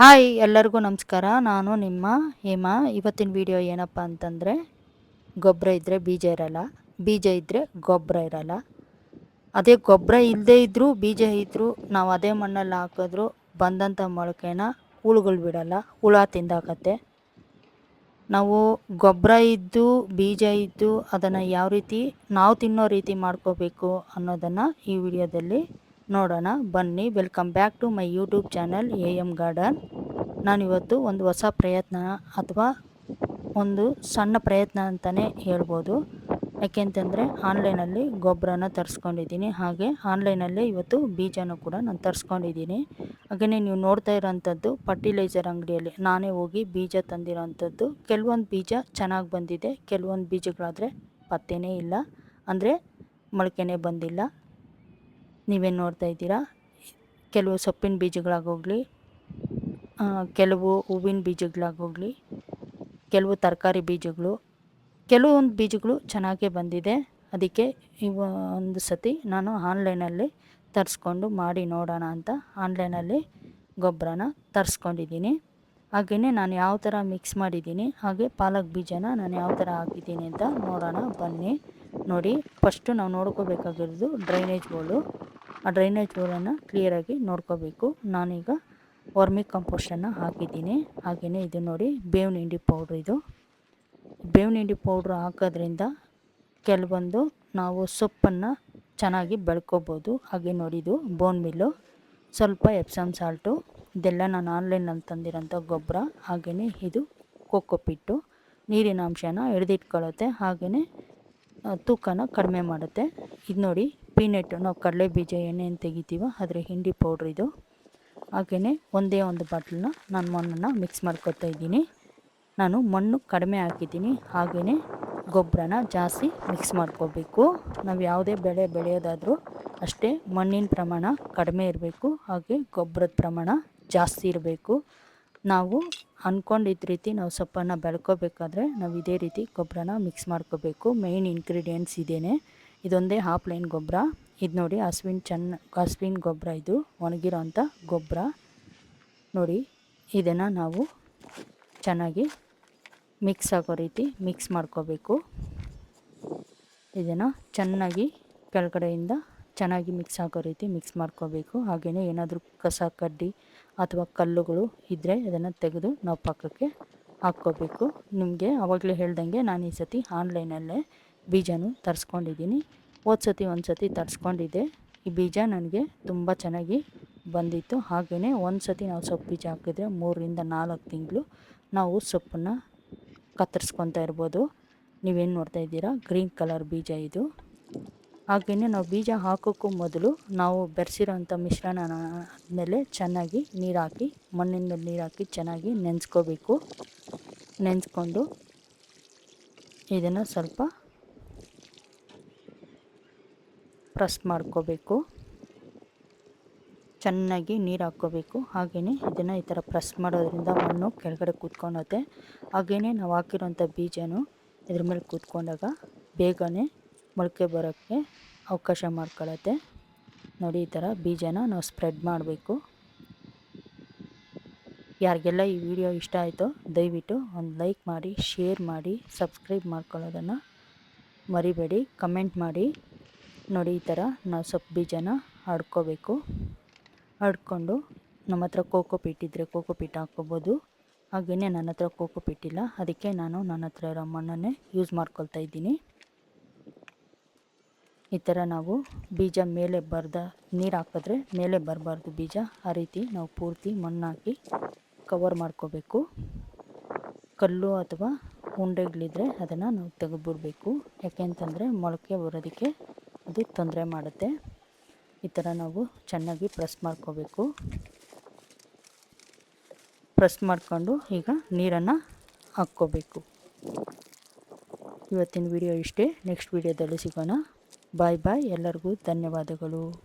Hi, ಎಲ್ಲರಿಗೂ ನಮಸ್ಕಾರ. ನಾನು ನಿಮ್ಮ ಹೇಮಾ. ಇವತ್ತಿನ ವಿಡಿಯೋ ಏನಪ್ಪ ಅಂತಂದರೆ ಗೊಬ್ಬರ ಇದ್ದರೆ ಬೀಜ ಇರಲ್ಲ. ಬೀಜ ಇದ್ದರೆ ಗೊಬ್ಬರ ಇರಲ್ಲ. ಅದೇ ಗೊಬ್ಬರ ಇಲ್ಲದೇ ಇದ್ದರೂ ಬೀಜ ಇದ್ದರೂ ನಾವು ಅದೇ ಮಣ್ಣಲ್ಲಿ ಹಾಕಿದ್ರು ಬಂದಂಥ ಮೊಳಕೆನ ಹುಳುಗಳು ಬಿಡಲ್ಲ. ಹುಳ ತಿಂದಾಕತ್ತೆ. ನಾವು ಗೊಬ್ಬರ ಇದ್ದು, ಬೀಜ ಇದ್ದು, ಅದನ್ನು ಯಾವ ರೀತಿ ನಾವು ತಿನ್ನೋ ರೀತಿ ಮಾಡ್ಕೋಬೇಕು ಅನ್ನೋದನ್ನು ಈ ವಿಡಿಯೋದಲ್ಲಿ ನೋಡೋಣ. ಬನ್ನಿ, welcome back to my YouTube channel A M garden. ನಾನಿವತ್ತು ಒಂದು ಹೊಸ ಪ್ರಯತ್ನ ಅಥವಾ ಒಂದು ಸಣ್ಣ ಪ್ರಯತ್ನ ಅಂತಲೇ ಹೇಳ್ಬೋದು. ಯಾಕೆಂತಂದರೆ ಆನ್ಲೈನಲ್ಲಿ ಗೊಬ್ಬರನ ತರಿಸ್ಕೊಂಡಿದ್ದೀನಿ. ಹಾಗೆ ಆನ್ಲೈನಲ್ಲೇ ಇವತ್ತು ಬೀಜನೂ ಕೂಡ ನಾನು ತರಿಸ್ಕೊಂಡಿದ್ದೀನಿ. ಹಾಗೆಯೇ ನೀವು ನೋಡ್ತಾ ಇರೋಂಥದ್ದು ಫರ್ಟಿಲೈಸರ್ ಅಂಗಡಿಯಲ್ಲಿ ನಾನೇ ಹೋಗಿ ಬೀಜ ತಂದಿರೋಂಥದ್ದು. ಕೆಲವೊಂದು ಬೀಜ ಚೆನ್ನಾಗಿ ಬಂದಿದೆ. ಕೆಲವೊಂದು ಬೀಜಗಳಾದರೆ ಪತ್ತೆನೇ ಇಲ್ಲ. ಅಂದರೆ ಮೊಳಕೆನೇ ಬಂದಿಲ್ಲ. ನೀವೇನು ನೋಡ್ತಾ ಇದ್ದೀರಾ? ಕೆಲವು ಸೊಪ್ಪಿನ ಬೀಜಗಳಾಗೋಗಲಿ ಕೆಲವು ಹೂವಿನ ಬೀಜಗಳಾಗೋಗಲಿ, ಕೆಲವು ತರಕಾರಿ ಬೀಜಗಳು ಕೆಲವೊಂದು ಬೀಜಗಳು ಚೆನ್ನಾಗೇ ಬಂದಿದೆ. ಅದಕ್ಕೆ ಇವ ಒಂದು ಸತಿ ನಾನು ಆನ್ಲೈನಲ್ಲಿ ತರಿಸ್ಕೊಂಡು ಮಾಡಿ ನೋಡೋಣ ಅಂತ ಆನ್ಲೈನಲ್ಲಿ ಗೊಬ್ಬರನ ತರಿಸ್ಕೊಂಡಿದ್ದೀನಿ. ಹಾಗೆಯೇ ನಾನು ಯಾವ ಥರ ಮಿಕ್ಸ್ ಮಾಡಿದ್ದೀನಿ, ಹಾಗೆ ಪಾಲಕ್ ಬೀಜನ ನಾನು ಯಾವ ಥರ ಹಾಕಿದ್ದೀನಿ ಅಂತ ನೋಡೋಣ. ಬನ್ನಿ ನೋಡಿ. ಫಸ್ಟು ನಾವು ನೋಡ್ಕೋಬೇಕಾಗಿರೋದು ಡ್ರೈನೇಜ್ ಬೋಲು ಆ ಡ್ರೈನೇಜ್ ಹೋಲನ್ನು ಕ್ಲಿಯರಾಗಿ ನೋಡ್ಕೋಬೇಕು. ನಾನೀಗ ವರ್ಮಿ ಕಂಪೋಸ್ಟನ್ನು ಹಾಕಿದ್ದೀನಿ. ಹಾಗೆಯೇ ಇದು ನೋಡಿ ಬೇವಿನ ಹಿಂಡಿ ಪೌಡ್ರ್ ಇದು. ಬೇವಿನ ಹಿಂಡಿ ಪೌಡ್ರ್ ಹಾಕೋದ್ರಿಂದ ಕೆಲವೊಂದು ನಾವು ಸೊಪ್ಪನ್ನು ಚೆನ್ನಾಗಿ ಬೆಳ್ಕೋಬೋದು. ಹಾಗೆ ನೋಡಿದು ಬೋನ್ ಮಿಲ್ಲು ಸ್ವಲ್ಪ ಎಪ್ಸಮ್ ಸಾಲ್ಟು ಇದೆಲ್ಲ ನಾನು ಆನ್ಲೈನಲ್ಲಿ ತಂದಿರೋಂಥ ಗೊಬ್ಬರ. ಹಾಗೆಯೇ ಇದು ಕೊಕ್ಕೊಪಿಟ್ಟು ನೀರಿನ ಅಂಶನ ಹಿಡಿದಿಟ್ಕೊಳ್ಳುತ್ತೆ. ಹಾಗೆಯೇ ತೂಕನ ಕಡಿಮೆ ಮಾಡುತ್ತೆ. ಇದು ನೋಡಿ ಪೀನೆಟ್ಟು ನಾವು ಕಡಲೆ ಬೀಜ ಎಣ್ಣೆಯನ್ನು ತೆಗಿತೀವೋ ಅದರ ಹಿಂಡಿ ಪೌಡ್ರ್ ಇದು. ಹಾಗೆಯೇ ಒಂದೇ ಒಂದು ಬಾಟ್ಲನ್ನ ನಾನು ಮಣ್ಣನ್ನು ಮಿಕ್ಸ್ ಮಾಡ್ಕೊತಾ ಇದ್ದೀನಿ. ನಾನು ಮಣ್ಣು ಕಡಿಮೆ ಹಾಕಿದ್ದೀನಿ ಹಾಗೆಯೇ ಗೊಬ್ಬರನ ಜಾಸ್ತಿ ಮಿಕ್ಸ್ ಮಾಡ್ಕೋಬೇಕು. ನಾವು ಯಾವುದೇ ಬೆಳೆ ಬೆಳೆಯೋದಾದರೂ ಅಷ್ಟೇ ಮಣ್ಣಿನ ಪ್ರಮಾಣ ಕಡಿಮೆ ಇರಬೇಕು, ಹಾಗೆ ಗೊಬ್ಬರದ ಪ್ರಮಾಣ ಜಾಸ್ತಿ ಇರಬೇಕು. ನಾವು ಅಂದ್ಕೊಂಡಿದ್ದ ರೀತಿ ನಾವು ಸೊಪ್ಪನ್ನು ಬೆಳ್ಕೋಬೇಕಾದ್ರೆ ನಾವು ಇದೇ ರೀತಿ ಗೊಬ್ಬರನ ಮಿಕ್ಸ್ ಮಾಡ್ಕೋಬೇಕು. ಮೇಯ್ನ್ ಇಂಗ್ರೀಡಿಯೆಂಟ್ಸ್ ಇದೇನೆ. ಇದೊಂದೇ ಹಾಫ್ ಲೈನ್ ಗೊಬ್ಬರ ಇದು ನೋಡಿ ಹಸುವಿನ ಚೆನ್ನ ಹಸುವಿನ ಗೊಬ್ಬರ ಇದು, ಒಣಗಿರೋಂಥ ಗೊಬ್ಬರ ನೋಡಿ, ಇದನ್ನು ನಾವು ಚೆನ್ನಾಗಿ ಮಿಕ್ಸ್ ಆಗೋ ರೀತಿ ಮಿಕ್ಸ್ ಮಾಡ್ಕೋಬೇಕು. ಇದನ್ನು ಚೆನ್ನಾಗಿ ಕೆಳಗಡೆಯಿಂದ ಚೆನ್ನಾಗಿ ಮಿಕ್ಸ್ ಆಗೋ ರೀತಿ ಮಿಕ್ಸ್ ಮಾಡ್ಕೋಬೇಕು. ಹಾಗೆಯೇ ಏನಾದರೂ ಕಸ, ಕಡ್ಡಿ ಅಥವಾ ಕಲ್ಲುಗಳು ಇದ್ದರೆ ಅದನ್ನು ತೆಗೆದು ನಾವು ಪಕ್ಕಕ್ಕೆ ಹಾಕ್ಕೋಬೇಕು. ನಿಮಗೆ ಆವಾಗಲೇ ಹೇಳ್ದಂಗೆ ನಾನು ಈ ಸತಿ ಆನ್ಲೈನಲ್ಲೇ ಬೀಜನೂ ತರಿಸ್ಕೊಂಡಿದ್ದೀನಿ. ಹೋದ ಸತಿ, ಒಂದು ಸತಿ ತರಿಸ್ಕೊಂಡಿದ್ದೆ. ಈ ಬೀಜ ನನಗೆ ತುಂಬ ಚೆನ್ನಾಗಿ ಬಂದಿತ್ತು. ಹಾಗೆಯೇ ಒಂದು ಸತಿ ನಾವು ಸೊಪ್ಪು ಬೀಜ ಹಾಕಿದ್ರೆ ಮೂರರಿಂದ ನಾಲ್ಕು ತಿಂಗಳು ನಾವು ಸೊಪ್ಪನ್ನು ಕತ್ತರಿಸ್ಕೊತಾ ಇರ್ಬೋದು. ನೀವೇನು ನೋಡ್ತಾ ಇದ್ದೀರಾ? ಗ್ರೀನ್ ಕಲರ್ ಬೀಜ ಇದು. ಹಾಗೆಯೇ ನಾವು ಬೀಜ ಹಾಕೋಕ್ಕೂ ಮೊದಲು ನಾವು ಬೆರೆಸಿರೋಂಥ ಮಿಶ್ರಣ ಆದಮೇಲೆ ಚೆನ್ನಾಗಿ ನೀರು ಹಾಕಿ ಮಣ್ಣಿನ ಮೇಲೆ ನೀರು ಹಾಕಿ ಚೆನ್ನಾಗಿ ನೆನೆಸ್ಕೋಬೇಕು. ನೆನೆಸ್ಕೊಂಡು ಇದನ್ನು ಸ್ವಲ್ಪ ಪ್ರೆಸ್ ಮಾಡ್ಕೋಬೇಕು. ಚೆನ್ನಾಗಿ ನೀರು ಹಾಕ್ಕೋಬೇಕು. ಹಾಗೆಯೇ ಇದನ್ನು ಈ ಥರ ಪ್ರೆಸ್ ಮಾಡೋದ್ರಿಂದ ಮಣ್ಣು ಕೆಳಗಡೆ ಕೂತ್ಕೊಳುತ್ತೆ ಹಾಗೆಯೇ ನಾವು ಹಾಕಿರೋಂಥ ಬೀಜನೂ ಇದ್ರ ಮೇಲೆ ಕೂತ್ಕೊಂಡಾಗ ಬೇಗನೆ ಮೊಳಕೆ ಬರೋಕ್ಕೆ ಅವಕಾಶ ಮಾಡ್ಕೊಳ್ಳುತ್ತೆ ನೋಡಿ ಈ ಥರ ಬೀಜನ ನಾವು ಸ್ಪ್ರೆಡ್ ಮಾಡಬೇಕು. ಯಾರಿಗೆಲ್ಲ ಈ ವಿಡಿಯೋ ಇಷ್ಟ ಆಯಿತೋ ದಯವಿಟ್ಟು ಒಂದು ಲೈಕ್ ಮಾಡಿ ಶೇರ್ ಮಾಡಿ ಸಬ್ಸ್ಕ್ರೈಬ್ ಮಾಡ್ಕೊಳ್ಳೋದನ್ನು ಮರಿಬೇಡಿ. ಕಮೆಂಟ್ ಮಾಡಿ. ನೋಡಿ ಈ ಥರ ನಾವು ಸೊಪ್ಪು ಬೀಜನ ಹಡ್ಕೋಬೇಕು ಹಡ್ಕೊಂಡು ನಮ್ಮ ಹತ್ರ ಕೋಕೋ ಪೀಟ್ ಇದ್ದರೆ ಕೋಕೋ ಪೀಟ್ ಹಾಕ್ಕೋಬೋದು. ಹಾಗೆಯೇ ನನ್ನ ಹತ್ರ ಕೋಕೋ ಪೀಟ್ ಇಲ್ಲ. ಅದಕ್ಕೆ ನಾನು ನನ್ನ ಹತ್ರ ಇರೋ ಮಣ್ಣನ್ನೇ ಯೂಸ್ ಮಾಡ್ಕೊಳ್ತಾ ಇದ್ದೀನಿ. ಈ ಥರ ನಾವು ಬೀಜ ಮೇಲೆ ಬರ್ದ ನೀರು ಹಾಕಿದ್ರೆ ಮೇಲೆ ಬರಬಾರ್ದು ಬೀಜ. ಆ ರೀತಿ ನಾವು ಪೂರ್ತಿ ಮಣ್ಣು ಕವರ್ ಮಾಡ್ಕೋಬೇಕು. ಕಲ್ಲು ಅಥವಾ ಉಂಡೆಗಳಿದ್ರೆ ಅದನ್ನು ನಾವು ತೆಗೆದುಬಿಡ್ಬೇಕು. ಯಾಕೆಂತಂದರೆ ಮೊಳಕೆ ಬರೋದಕ್ಕೆ ಅದು ತೊಂದರೆ ಮಾಡುತ್ತೆ. ಈ ಥರ ನಾವು ಚೆನ್ನಾಗಿ ಪ್ರೆಸ್ ಮಾಡ್ಕೋಬೇಕು. ಪ್ರೆಸ್ ಮಾಡಿಕೊಂಡು ಈಗ ನೀರನ್ನು ಹಾಕ್ಕೋಬೇಕು. ಇವತ್ತಿನ ವಿಡಿಯೋ ಇಷ್ಟೇ. ನೆಕ್ಸ್ಟ್ ವಿಡಿಯೋದಲ್ಲಿ ಸಿಗೋಣ. ಬಾಯ್ ಬಾಯ್. ಎಲ್ಲರಿಗೂ ಧನ್ಯವಾದಗಳು.